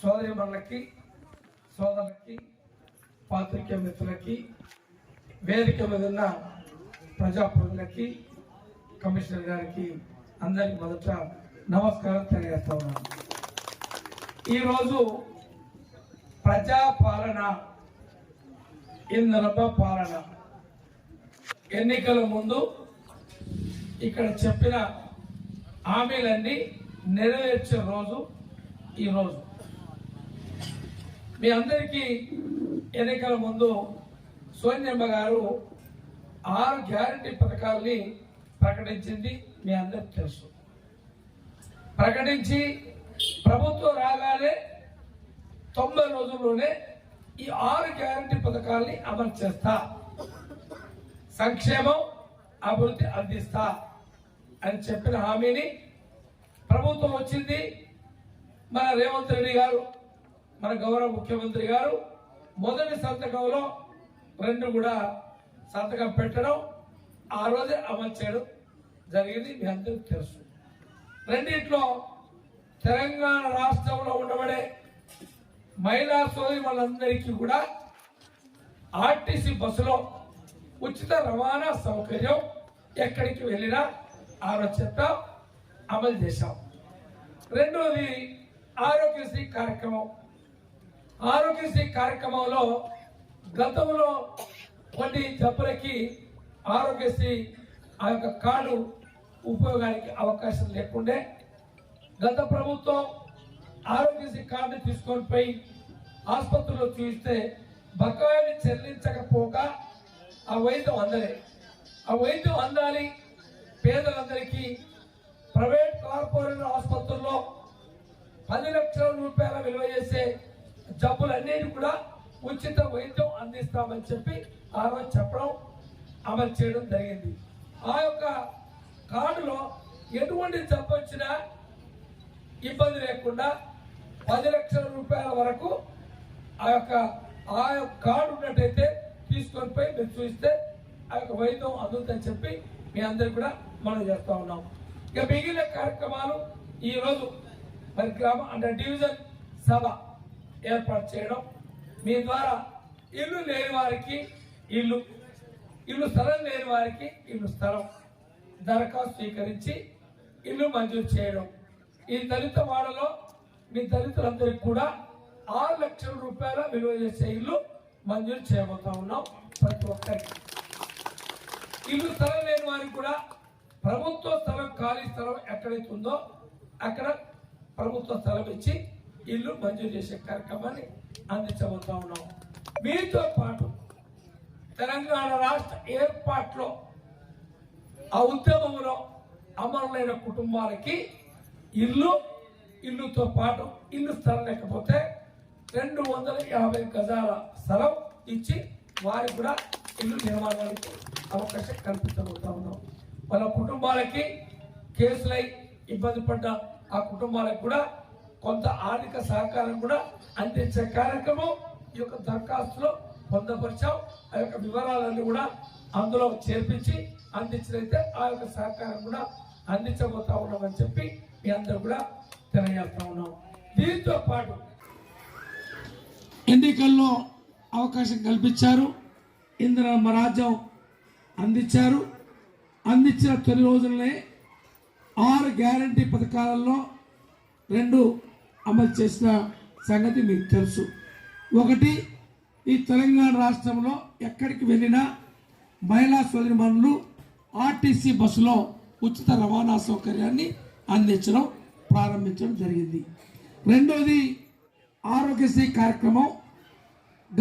సోదరి మనలకి సోదరులకి పాత్రిక మిత్రులకి వేదిక మీద ఉన్న ప్రజాప్రతినిధులకి కమిషనర్ గారికి అందరికి మొదట నమస్కారం తెలియజేస్తా ఉన్నాను. ఈరోజు ప్రజాపాలన ఇందనప పాలన ఎన్నికల ముందు ఇక్కడ చెప్పిన హామీలన్నీ నెరవేర్చే రోజు ఈరోజు. మీ అందరికీ ఎన్నికల ముందు సోన్యమ్మ గారు ఆరు గ్యారంటీ పథకాల్ని ప్రకటించింది మీ అందరికి తెలుసు. ప్రకటించి ప్రభుత్వం రాగానే తొంభై రోజుల్లోనే ఈ ఆరు గ్యారంటీ పథకాల్ని అమలు చేస్తా. సంక్షేమం అభివృద్ధి అందిస్తా అని చెప్పిన హామీని ప్రభుత్వం వచ్చింది. మన రేవంత్ రెడ్డి గారు మన గౌరవ ముఖ్యమంత్రి గారు మొదటి సంతకంలో రెండు కూడా సంతకం పెట్టడం ఆ రోజే అమలు చేయడం జరిగింది మీ అందరికి తెలుసు. రెండిట్లో తెలంగాణ రాష్ట్రంలో ఉండబడే మహిళా సోదరి వాళ్ళందరికీ కూడా ఆర్టీసీ బస్సులో ఉచిత రవాణా సౌకర్యం ఎక్కడికి వెళ్ళినా ఆలోచన అమలు చేశాం. రెండోది ఆరోగ్యశ్రీ కార్యక్రమం. ఆరోగ్యశ్రీ కార్యక్రమంలో గతంలో కొన్ని జబ్బులకి ఆరోగ్యశ్రీ ఆ యొక్క కార్డు ఉపయోగానికి అవకాశం లేకుండే గత ప్రభుత్వం ఆరోగ్యశ్రీ కార్డు తీసుకొని పోయి ఆసుపత్రిలో చూస్తే బకాయిని చెల్లించకపోగా ఆ వైద్యం అందలే. ఆ వైద్యం అందాలి పేదలందరికీ ప్రైవేట్ కార్పొరేట్ ఆసుపత్రుల్లో పది లక్షల రూపాయల విలువ చేసే జబ్బులన్నీ కూడా ఉచిత వైద్యం అందిస్తామని చెప్పి ఆ రోజు చెప్పడం అమలు చేయడం జరిగింది. ఆ యొక్క కార్డులో ఎటువంటి జబ్బు వచ్చినా ఇబ్బంది లేకుండా పది లక్షల రూపాయల వరకు ఆ యొక్క ఆ యొక్క కార్డు ఉన్నట్టయితే తీసుకొని పోయి మీరు చూస్తే ఆ యొక్క వైద్యం అందుతుందని చెప్పి మీ అందరికి కూడా మనం చేస్తూ ఉన్నాం. ఇక మిగిలిన కార్యక్రమాలు ఈరోజు రోజు మరి గ్రామ అంటే డివిజన్ సభ ఏర్పాటు చేయడం. మీ ద్వారా ఇల్లు లేని వారికి ఇల్లు ఇల్లు స్థలం లేని వారికి ఇల్లు స్థలం దరఖాస్తు స్వీకరించి ఇల్లు మంజూరు చేయడం. ఈ దళిత వాడలో మీ దళితులందరికీ కూడా ఆరు లక్షల రూపాయల విలువ చేసే ఇల్లు మంజూరు చేయబోతా ఉన్నాం ప్రతి ఒక్కరికి. ఇల్లు స్థలం లేని వారికి కూడా ప్రభుత్వ స్థలం ఖాళీ స్థలం ఎక్కడైతే ఉందో అక్కడ ప్రభుత్వ స్థలం ఇచ్చి ఇల్లు మంజూరు చేసే కార్యక్రమాన్ని అందించబోతా ఉన్నాం. మీతో పాటు తెలంగాణ రాష్ట్ర ఏర్పాట్లో ఆ ఉద్యమంలో అమరులైన కుటుంబాలకి ఇల్లు ఇల్లుతో పాటు ఇల్లు స్థలం లేకపోతే రెండు వందల యాభై గజాల స్థలం ఇచ్చి వారికి కూడా ఇల్లు నిర్మాణానికి అవకాశం కల్పించబోతా ఉన్నాం. వాళ్ళ కుటుంబాలకి కేసులై ఇబ్బంది పడ్డ ఆ కుటుంబాలకు కూడా కొంత ఆర్థిక సహకారం కూడా అందించే కార్యక్రమం ఈ యొక్క దరఖాస్తులో పొందపరిచాం. ఆ యొక్క వివరాలన్నీ కూడా అందులో చేర్పించి అందించినైతే ఆ యొక్క సహకారం కూడా అందించబోతా ఉన్నామని చెప్పి మీ అందరూ కూడా తెలియజేస్తా ఉన్నాం. దీంతో పాటు ఎన్నికల్లో అవకాశం కల్పించారు. ఇందిరమ్మ రాజ్యం అందించారు. అందించిన తొలి రోజులనే ఆరు గ్యారంటీ పథకాలలో రెండు అమలు చేసిన సంగతి మీకు తెలుసు. ఒకటి ఈ తెలంగాణ రాష్ట్రంలో ఎక్కడికి వెళ్ళినా మహిళా సోదరిమణులు ఆర్టీసీ బస్సులో ఉచిత రవాణా సౌకర్యాన్ని అందించడం ప్రారంభించడం జరిగింది. రెండోది ఆరోగ్యశ్రీ కార్యక్రమం.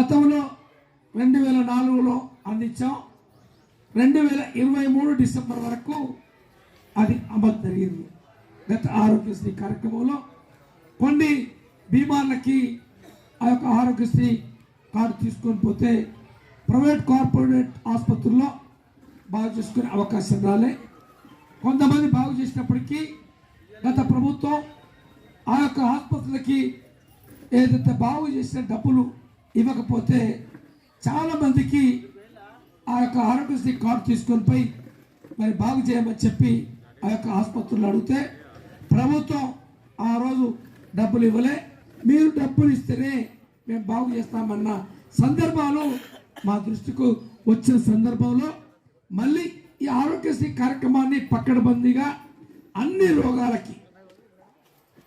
గతంలో రెండు వేల నాలుగులో అందించాం. రెండు వేల ఇరవై మూడు డిసెంబర్ వరకు అది అమలు జరిగింది. గత ఆరోగ్యశ్రీ కార్యక్రమంలో కొన్ని బీమార్లకి ఆ యొక్క ఆరోగ్యశ్రీ కార్డు తీసుకొని పోతే ప్రైవేట్ కార్పొరేట్ ఆసుపత్రుల్లో బాగు చేసుకునే అవకాశం రాలే. కొంతమంది బాగు చేసినప్పటికీ గత ప్రభుత్వం ఆ యొక్క ఆసుపత్రులకి ఏదైతే బాగు చేసిన డబ్బులు ఇవ్వకపోతే చాలామందికి ఆ యొక్క ఆరోగ్యశ్రీ కార్డు తీసుకొని పోయి మరి బాగు చేయమని చెప్పి ఆ యొక్క ఆసుపత్రులు అడిగితే ప్రభుత్వం ఆ రోజు డబ్బులు ఇవ్వలే. మీరు డబ్బులు ఇస్తేనే మేము బాగు చేస్తామన్న సందర్భాలు మా దృష్టికు వచ్చిన సందర్భంలో మళ్ళీ ఈ ఆరోగ్యశ్రీ కార్యక్రమాన్ని పక్కడబందీగా అన్ని రోగాలకి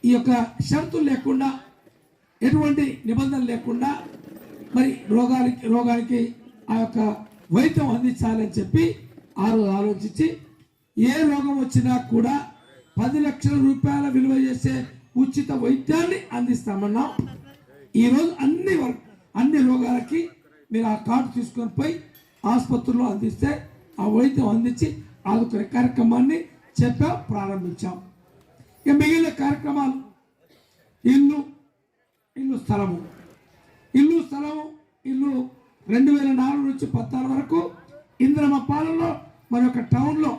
ఈ యొక్క షరతులు లేకుండా ఎటువంటి నిబంధనలు లేకుండా మరి రోగానికి రోగానికి ఆ యొక్క వైద్యం అందించాలని చెప్పి ఆ రోజు ఆలోచించి ఏ రోగం వచ్చినా కూడా పది లక్షల రూపాయల విలువ చేసే ఉచిత వైద్యాన్ని అందిస్తామన్నాం ఈరోజు అన్ని అన్ని రోగాలకి మీరు ఆ కార్డు తీసుకొని పోయి ఆసుపత్రిలో అందిస్తే ఆ వైద్యం అందించి ఆదుకునే కార్యక్రమాన్ని చెప్పా ప్రారంభించాం. ఇక మిగిలిన కార్యక్రమాలు ఇల్లు ఇల్లు స్థలము. ఇల్లు స్థలము ఇల్లు రెండు వేల నాలుగు నుంచి పద్నాలుగు వరకు ఇంద్రమ పాలనలో మన యొక్క టౌన్లో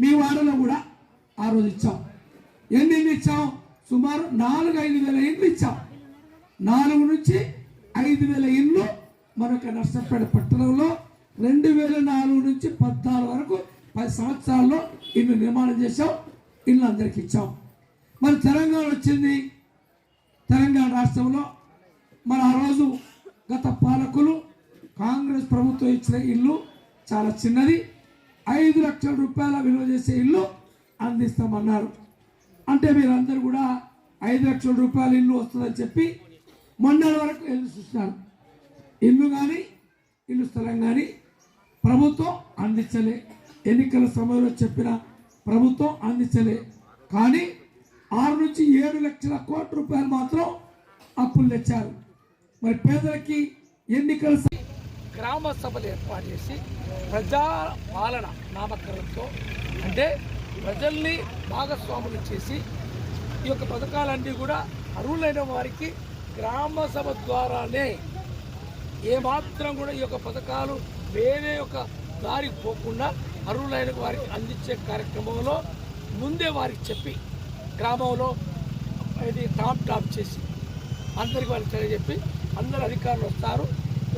మీ వాడలో కూడా ఆ రోజు ఇచ్చాం. ఎన్ని ఇచ్చాము ఇచ్చాం? సుమారు నాలుగు ఐదు వేల ఇండ్లు ఇచ్చాం. నాలుగు నుంచి ఐదు వేల ఇల్లు మరొక యొక్క నర్సంపేట పట్టణంలో రెండు వేల నాలుగు నుంచి పద్నాలుగు వరకు పది సంవత్సరాల్లో ఇల్లు నిర్మాణం చేశాం ఇల్లు అందరికి ఇచ్చాం. మరి తెలంగాణ వచ్చింది. తెలంగాణ రాష్ట్రంలో మరి ఆ రోజు గత పాలకులు కాంగ్రెస్ ప్రభుత్వం ఇచ్చిన ఇల్లు చాలా చిన్నది. ఐదు లక్షల రూపాయల విలువ చేసే ఇల్లు అందిస్తామన్నారు. అంటే మీరందరూ కూడా ఐదు లక్షల రూపాయలు ఇల్లు వస్తుందని చెప్పి మొన్నటి వరకు ఇల్లు చూస్తున్నారు ఇల్లు కానీ ఇల్లు స్థలం కానీ ప్రభుత్వం అందించలే. ఎన్నికల సమయంలో చెప్పిన ప్రభుత్వం అందించలే. కానీ ఆరు నుంచి ఏడు లక్షల కోట్ల రూపాయలు మాత్రం అప్పులు తెచ్చారు. మరి పేదలకి ఎన్నికల గ్రామ సభలు ఏర్పాటు చేసి ప్రజా పాలన నామకరణంతో అంటే ప్రజల్ని భాగస్వాములు చేసి ఈ యొక్క పథకాలన్నీ కూడా అర్హులైన వారికి గ్రామ సభ ద్వారానే ఏమాత్రం కూడా ఈ యొక్క పథకాలు వేరే ఒక దారి పోకుండా అర్హులైన వారికి అందించే కార్యక్రమంలో ముందే వారికి చెప్పి గ్రామంలో ఇది టాప్ టాప్ చేసి అందరికి వారికి తెలియజెప్పి అందరు అధికారులు వస్తారు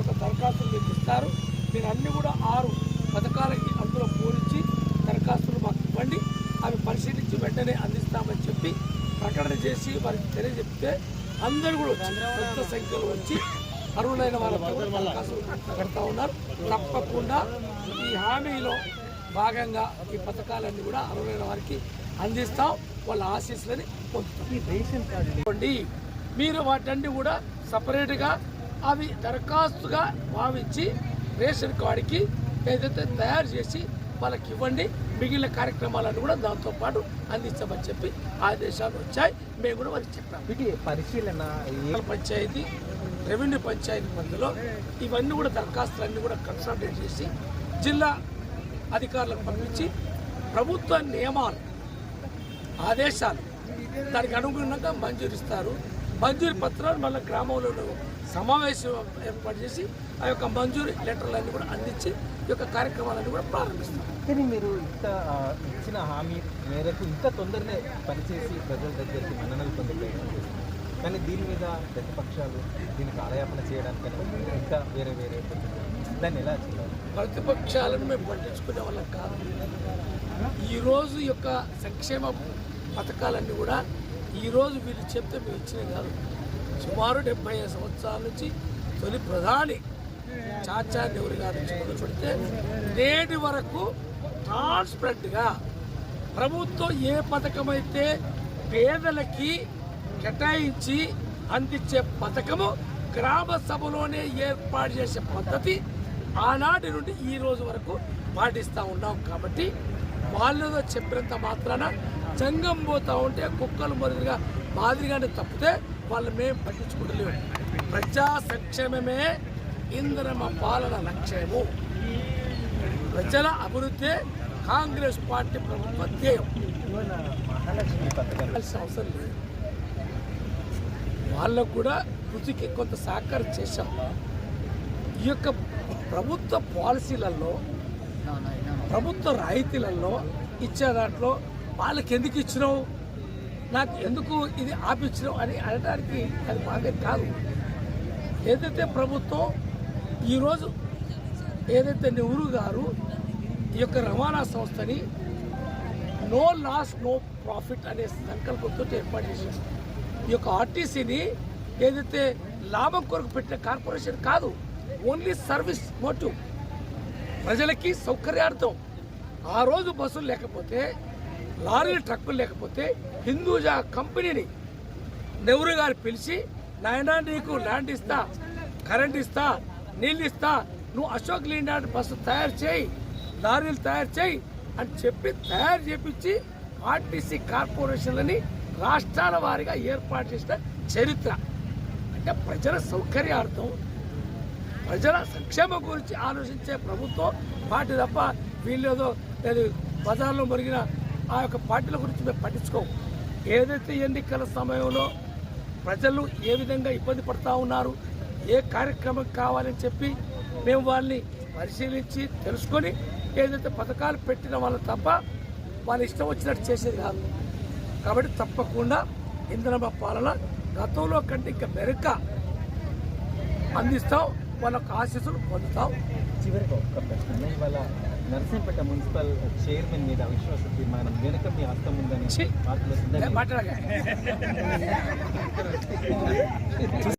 ఒక దరఖాస్తులు మీకు ఇస్తారు. మీరు అన్నీ కూడా ఆరు పథకాలకి అందులో పూరించి దరఖాస్తులు మాకు ఇవ్వండి అవి పరిశీలించి వెంటనే అందిస్తామని చెప్పి ప్రకటన చేసి వారికి తెలియజెప్తే అందరూ కూడా పెద్ద సంఖ్యలో వచ్చి అర్హులైన కూడా దరఖాస్తులు పెడతా ఉన్నారు. తప్పకుండా ఈ హామీలో భాగంగా ఈ పథకాలన్నీ కూడా అర్హులైన వారికి అందిస్తాం. వాళ్ళ ఆశీస్సులని పొందుతాం. అనుకోండి మీరు వాటన్ని కూడా సపరేట్గా అవి దరఖాస్తుగా భావించి రేషన్ కార్డుకి ఏదైతే తయారు చేసి వాళ్ళకి ఇవ్వండి మిగిలిన కార్యక్రమాలను కూడా దాంతో పాటు అందించమని చెప్పి ఆదేశాలు వచ్చాయి. మేము కూడా వారికి చెప్పాము వీటి పరిశీలన పంచాయతీ రెవెన్యూ పంచాయతీ మధ్యలో ఇవన్నీ కూడా దరఖాస్తులన్నీ కూడా కన్సల్టేట్ చేసి జిల్లా అధికారులకు పంపించి ప్రభుత్వ నియమాలు ఆదేశాలు దానికి అనుగుణంగా మంజూరిస్తారు. మంజూరి పత్రాలు మళ్ళీ గ్రామంలో సమావేశం ఏర్పాటు చేసి ఆ యొక్క మంజూరి లెటర్లన్నీ కూడా అందించి ఈ యొక్క కార్యక్రమాలన్నీ కూడా ప్రారంభిస్తారు కానీ మీరు ఇంత ఇచ్చిన హామీ మేరకు ఇంత తొందరనే పనిచేసి ప్రజల దగ్గరికి మన్ననలు పొందే ప్రయత్నం చేస్తున్నారు. కానీ దీని మీద ప్రతిపక్షాలు దీనికి ఆలయాపన చేయడానికని ఇంకా వేరే వేరే. దాన్ని ఎలా చేయాలి? ప్రతిపక్షాలను మేము పట్టించుకునే వాళ్ళం కాదు. ఈరోజు యొక్క సంక్షేమ పథకాలన్నీ కూడా ఈరోజు వీళ్ళు చెప్తే మేము ఇచ్చినవి కాదు. సుమారు డెబ్బై ఐదు సంవత్సరాల నుంచి తొలి ప్రధాని చాచా నెహ్రూ గారి నుంచి మొదలు పెడితే నేటి వరకు ట్రాన్స్పరెంట్గా ప్రభుత్వం ఏ పథకం అయితే పేదలకి కేటాయించి అందించే పథకము గ్రామ సభలోనే ఏర్పాటు చేసే పద్ధతి ఆనాటి నుండి ఈ రోజు వరకు పాటిస్తూ ఉన్నాం కాబట్టి వాళ్ళతో చెప్పినంత మాత్రాన జంగం పోతూ ఉంటే కుక్కలు మొదలుగా మాదిరిగానే తప్పితే వాళ్ళు మేము పట్టించుకుంటలేము. ప్రజా సంక్షేమమే ఇంద్రమ పాలన లక్ష్యము. ప్రజల అభివృద్ధి కాంగ్రెస్ పార్టీ ప్రభుత్వ ధ్యేయం. అవసరం లేదు. వాళ్ళకు కూడా కృషికి కొంత సహకారం చేశాం. ఈ యొక్క ప్రభుత్వ పాలసీలలో ప్రభుత్వ రాయితీలలో ఇచ్చే దాంట్లో వాళ్ళకి ఎందుకు ఇచ్చినావు? నాకు ఎందుకు ఇది ఆపించడం అని అనడానికి అది బాగా కాదు. ఏదైతే ప్రభుత్వం ఈరోజు ఏదైతే నెహ్రూ గారు ఈ యొక్క రవాణా సంస్థని నో లాస్ నో ప్రాఫిట్ అనే సంకల్పంతో ఏర్పాటు చేశారు. ఈ యొక్క ఆర్టీసీని ఏదైతే లాభం కొరకు పెట్టిన కార్పొరేషన్ కాదు ఓన్లీ సర్వీస్ మోటివ్ ప్రజలకి సౌకర్యార్థం. ఆ రోజు బస్సులు లేకపోతే లారీలు ట్రక్కులు లేకపోతే హిందూజా కంపెనీని నెహ్రూ గారు పిలిచి నాయనా నీకు ల్యాండ్ ఇస్తా కరెంట్ ఇస్తా నీళ్ళు ఇస్తా నువ్వు అశోక్ లీలాండ్ బస్సు తయారు చేయి లారీలు తయారు చేయి అని చెప్పి తయారు చేపించి ఆర్టీసీ కార్పొరేషన్లని రాష్ట్రాల వారిగా ఏర్పాటు చేసిన చరిత్ర. అంటే ప్రజల సౌకర్యార్థం ప్రజల సంక్షేమం గురించి ఆలోచించే ప్రభుత్వం పార్టీ తప్ప వీళ్ళేదో లేదు బజార్లో మురిగిన ఆ యొక్క పార్టీల గురించి మేము పట్టించుకోము. ఏదైతే ఎన్నికల సమయంలో ప్రజలు ఏ విధంగా ఇబ్బంది పడుతూ ఉన్నారు ఏ కార్యక్రమం కావాలని చెప్పి మేము వాళ్ళని పరిశీలించి తెలుసుకొని ఏదైతే పథకాలు పెట్టిన వాళ్ళు తప్ప వాళ్ళ ఇష్టం వచ్చినట్టు చేసేది కాదు. కాబట్టి తప్పకుండా ఇంధన పాలన గతంలో కంటే ఇంకా మెరుగ్గా అందిస్తాం వాళ్ళకు ఆశీస్సులు పొందుతాం. చివరికి ఒక్క ప్రశ్న ఇవాళ నర్సంపేట మున్సిపల్ చైర్మన్ మీద అవిశ్వాస తీర్మానం వెనుక మీ హస్తం ఉందని! వార్తలు మాట్లాడగా